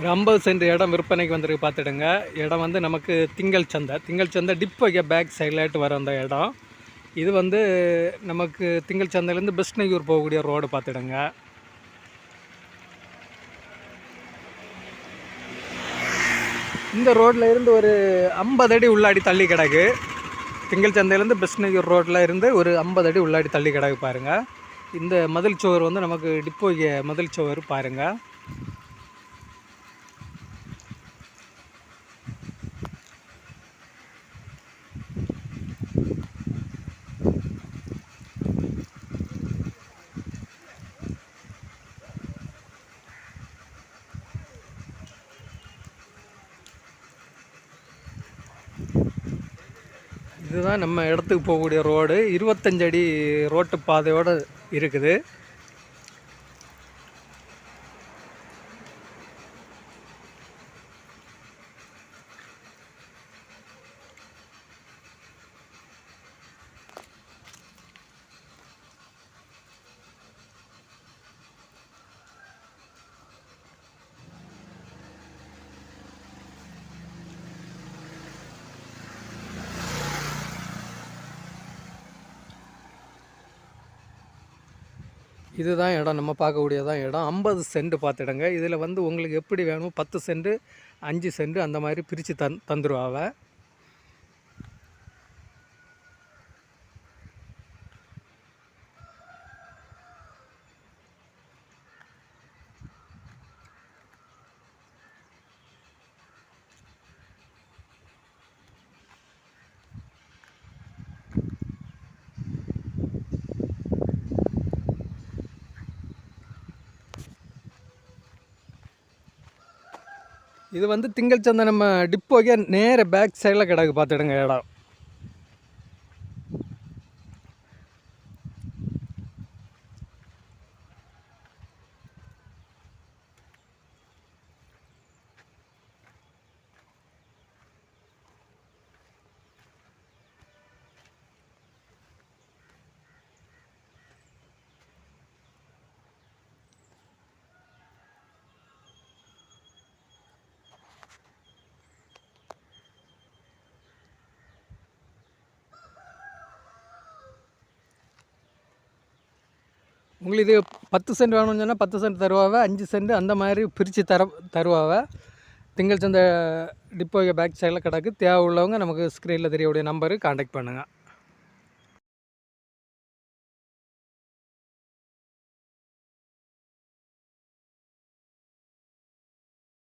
ஒரு ஐம்பது சென்ட் இடம் விற்பனைக்கு வந்திருக்கு பார்த்துடுங்க. இடம் வந்து நமக்கு திங்கள் சந்தை. திங்கள் சந்தை டிப் வைக்க பேக் சைட்லாட்டு வர அந்த இடம். இது வந்து நமக்கு திங்கள் சந்தையிலேருந்து பிஸ்னயூர் போகக்கூடிய ரோடு பார்த்துடுங்க. இந்த ரோட்டில் இருந்து ஒரு ஐம்பது அடி உள்ளாடி தள்ளி கிடக்கு. திங்கள் சந்தையிலேருந்து பிஸ்னயூர் ரோட்டில் இருந்து ஒரு ஐம்பது அடி உள்ளாடி தள்ளி கிடக்கு பாருங்கள் இந்த மதில் சுவர் வந்து நமக்கு டிப்போய்ய மதில் சுவர் பாருங்கள் இதுதான் நம்ம இடத்துக்கு போகக்கூடிய ரோடு. இருபத்தஞ்சு அடி ரோட்டு பாதையோடு இருக்குது. இதுதான் இடம் நம்ம பார்க்கக்கூடியதான் இடம். ஐம்பது சென்ட் பார்த்துடுங்க. இதில் வந்து உங்களுக்கு எப்படி வேணுமோ? பத்து சென்ட் அஞ்சு சென்ட் அந்த மாதிரி பிரித்து தந் தந்துடுவாவை இது வந்து திங்கள் சந்தை நம்ம டிப்போக்கே நேர பேக் சைடில் கிடக்கு. பார்த்துடுங்க இடம். உங்களுக்கு இது பத்து சென்ட் வேணும்னு சொன்னால் பத்து சென்ட் தருவாவ அஞ்சு சென்ட் அந்த மாதிரி பிரித்து தர தருவாவ. திங்கள் சந்தை டிப்போ பேக் சைடில் கிடக்கு. தேவை உள்ளவங்க நமக்கு ஸ்க்ரீனில் தெரியக்கூடிய நம்பரு காண்டாக்ட் பண்ணுங்கள்